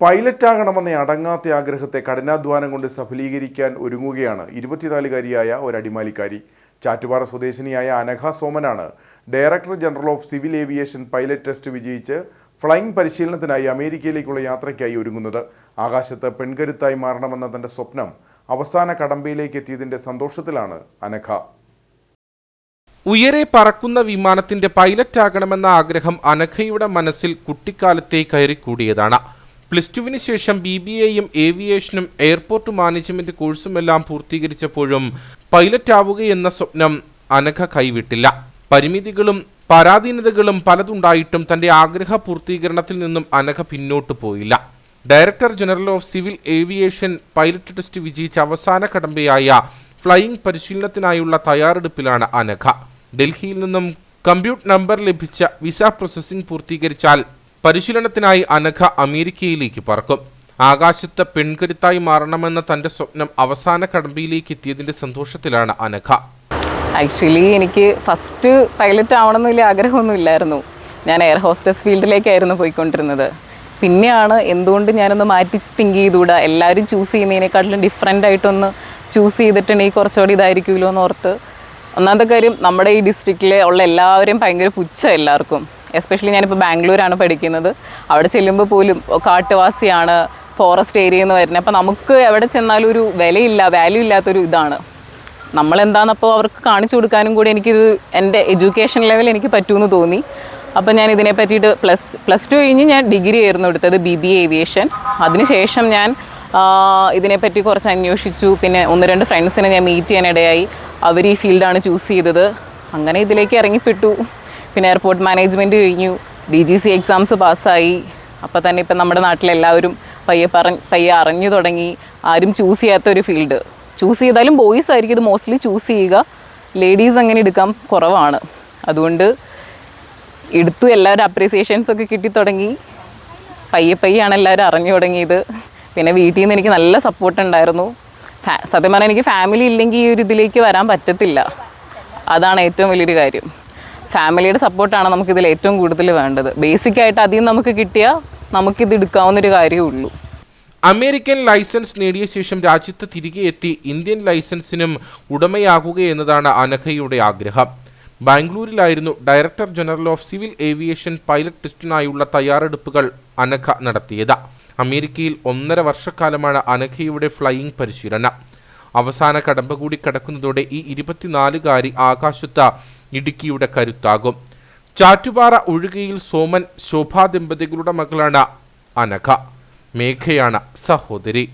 പൈലറ്റാകണമെന്ന അടങ്ങാത്ത ആഗ്രഹത്തെ കഠിനാധ്വാനം കൊണ്ട് സഫലീകരിക്കാൻ ഒരുങ്ങുകയാണ് ഇരുപത്തിനാലുകാരിയായ ഒരു അടിമാലിക്കാരി ചാറ്റുപാറ സ്വദേശിനിയായ Anagha സോമനാണ് director general of civil aviation pilot test വിജയിച്ച് ഫ്ലൈയിങ് പരിശീലനത്തിനായി അമേരിക്കയിലേക്കുള്ള യാത്രയ്ക്കായി ഒരുങ്ങുന്നത്. ആകാശത്ത് പെൺകരുത്തായി മാറണമെന്ന തന്റെ സ്വപ്നം അവസാന കടമ്പയിലേക്ക് എത്തിയതിന്റെ സന്തോഷത്തിലാണ് അനഘ. ഉയരെ പറക്കുന്ന വിമാനത്തിന്റെ പൈലറ്റ് ആകണമെന്ന ആഗ്രഹം അനഘയുടെ മനസ്സിൽ കുട്ടിക്കാലത്തെ കയറിക്കൂടിയതാണ്. പ്ലസ് ടുവിന് ശേഷം ബി ബി എയും ഏവിയേഷനും എയർപോർട്ട് മാനേജ്മെന്റ് കോഴ്സുമെല്ലാം പൂർത്തീകരിച്ചപ്പോഴും പൈലറ്റ് ആവുകയെന്ന സ്വപ്നം അനഘ കൈവിട്ടില്ല. പരിമിതികളും പരാധീനതകളും പലതുണ്ടായിട്ടും തന്റെ ആഗ്രഹ പൂർത്തീകരണത്തിൽ നിന്നും അനഘ പിന്നോട്ട് പോയില്ല. Director general of civil aviation pilot test വിജയിച്ച അവസാന കടമ്പയായ ഫ്ലൈയിംഗ് പരിശീലനത്തിനായുള്ള തയ്യാറെടുപ്പിലാണ് അനഘ. ഡൽഹിയിൽ നിന്നും കമ്പ്യൂട്ട് നമ്പർ ലഭിച്ച വിസ പ്രോസസ്സിംഗ് പൂർത്തീകരിച്ചാൽ പരിശീലനത്തിനായി അനഘ അമേരിക്കയിലേക്ക് പറക്കും. ആകാശത്ത് പെൺകരുത്തായി മാറണമെന്ന തന്റെ സ്വപ്നം അവസാന കടമ്പയിലേക്ക് എത്തിയതിന്റെ സന്തോഷത്തിലാണ് അനഘ. ആക്ച്വലി എനിക്ക് ഫസ്റ്റ് പൈലറ്റ് ആവണമെന്ന് വലിയ ആഗ്രഹമൊന്നും ഇല്ലായിരുന്നു. ഞാൻ എയർ ഹോസ്റ്റസ് ഫീൽഡിലേക്കായിരുന്നു പോയിക്കൊണ്ടിരുന്നത്. പിന്നെയാണ് എന്തുകൊണ്ട് ഞാനൊന്ന് മാറ്റി തിങ്ക് ചെയ്തുകൂടാ? എല്ലാവരും ചൂസ് ചെയ്യുന്നതിനേക്കാട്ടിലും ഡിഫറെന്റ് ആയിട്ടൊന്ന് ചൂസ് ചെയ്തിട്ടുണ്ടെങ്കിൽ കുറച്ചുകൂടി ഇതായിരിക്കുമല്ലോ എന്ന് ഓർത്ത്. ഒന്നാമത്തെ കാര്യം നമ്മുടെ ഈ ഡിസ്ട്രിക്റ്റിലെ ഉള്ള എല്ലാവരും ഭയങ്കര പുച്ഛ എല്ലാവർക്കും. എസ്പെഷ്യലി ഞാനിപ്പോൾ ബാംഗ്ലൂരാണ് പഠിക്കുന്നത്. അവിടെ ചെല്ലുമ്പോൾ പോലും കാട്ടുവാസിയാണ് ഫോറസ്റ്റ് ഏരിയ എന്ന് വരുന്നത്. അപ്പോൾ നമുക്ക് എവിടെ ചെന്നാലും ഒരു വിലയില്ല വാല്യൂ ഇല്ലാത്തൊരു ഇതാണ്. നമ്മളെന്താണെന്നപ്പോൾ അവർക്ക് കാണിച്ചു കൊടുക്കാനും കൂടി എനിക്കിത് എന്റെ എഡ്യൂക്കേഷൻ ലെവൽ എനിക്ക് പറ്റുമെന്ന് തോന്നി. അപ്പോൾ ഞാൻ ഇതിനെ പറ്റിയിട്ട് പ്ലസ് പ്ലസ് ടു കഴിഞ്ഞ് ഞാൻ ഡിഗ്രി ആയിരുന്നു എടുത്തത് ബി ബി ഏവിയേഷൻ അതിനുശേഷം ഞാൻ ഇതിനെപ്പറ്റി കുറച്ച് അന്വേഷിച്ചു. പിന്നെ ഒന്ന് രണ്ട് ഫ്രണ്ട്സിനെ ഞാൻ മീറ്റ് ചെയ്യാനിടയായി അവർ ഈ ഫീൽഡാണ് ചൂസ് ചെയ്തത്. അങ്ങനെ ഇതിലേക്ക് ഇറങ്ങിപ്പെട്ടു. പിന്നെ എയർപോർട്ട് മാനേജ്മെന്റ് കഴിഞ്ഞു. ഡി ജി സി എക്സാംസ് പാസ്സായി അപ്പോൾ തന്നെ ഇപ്പം നമ്മുടെ നാട്ടിലെല്ലാവരും പയ്യെ പറ പയ്യെ അറിഞ്ഞു തുടങ്ങി. ആരും ചൂസ് ചെയ്യാത്ത ഒരു ഫീൽഡ് ചൂസ് ചെയ്താലും ബോയ്സ് ആയിരിക്കും ഇത് മോസ്റ്റ്ലി ചൂസ് ചെയ്യുക. ലേഡീസ് അങ്ങനെ എടുക്കാൻ കുറവാണ്. അതുകൊണ്ട് എടുത്തു എല്ലാവരും അപ്രീസിയേഷൻസ് ഒക്കെ കിട്ടി തുടങ്ങി. പയ്യെ പയ്യാണ് എല്ലാവരും അറിഞ്ഞു തുടങ്ങിയത്. പിന്നെ വീട്ടിൽ നിന്ന് എനിക്ക് നല്ല സപ്പോർട്ട് ഉണ്ടായിരുന്നു. സത്യം പറഞ്ഞാൽ എനിക്ക് ഫാമിലി ഇല്ലെങ്കിൽ ഈ ഒരു ഇതിലേക്ക് വരാൻ പറ്റത്തില്ല. അതാണ് ഏറ്റവും വലിയൊരു കാര്യം. ഫാമിലിയുടെ സപ്പോർട്ടാണ് നമുക്കിതിൽ ഏറ്റവും കൂടുതൽ വേണ്ടത്. ബേസിക്കായിട്ട് അതിൽ നിന്ന് നമുക്ക് കിട്ടിയാൽ നമുക്കിത് എടുക്കാവുന്നൊരു കാര്യമേ ഉള്ളൂ. അമേരിക്കൻ ലൈസൻസ് നേടിയ ശേഷം രാജ്യത്ത് തിരികെ എത്തി ഇന്ത്യൻ ലൈസൻസിനും ഉടമയാകുക എന്നതാണ് അനഘയുടെ ആഗ്രഹം. ബാംഗ്ലൂരിലായിരുന്നു director general of civil aviation pilot ടെസ്റ്റിനായുള്ള തയ്യാറെടുപ്പുകൾ അനഘ നടത്തിയത്. അമേരിക്കയിൽ ഒന്നര വർഷക്കാലമാണ് അനഘയുടെ ഫ്ലൈയിംഗ് പരിശീലനം. അവസാന കടമ്പ കൂടി കടക്കുന്നതോടെ ഈ ഇരുപത്തിനാലുകാരി ആകാശത്ത് ഇടുക്കിയുടെ കരുത്താകും. ചാറ്റുപാറ ഒഴുകയിൽ സോമൻ ശോഭാ ദമ്പതികളുടെ മകളാണ് അനഘ. മേഘയാണ് സഹോദരി.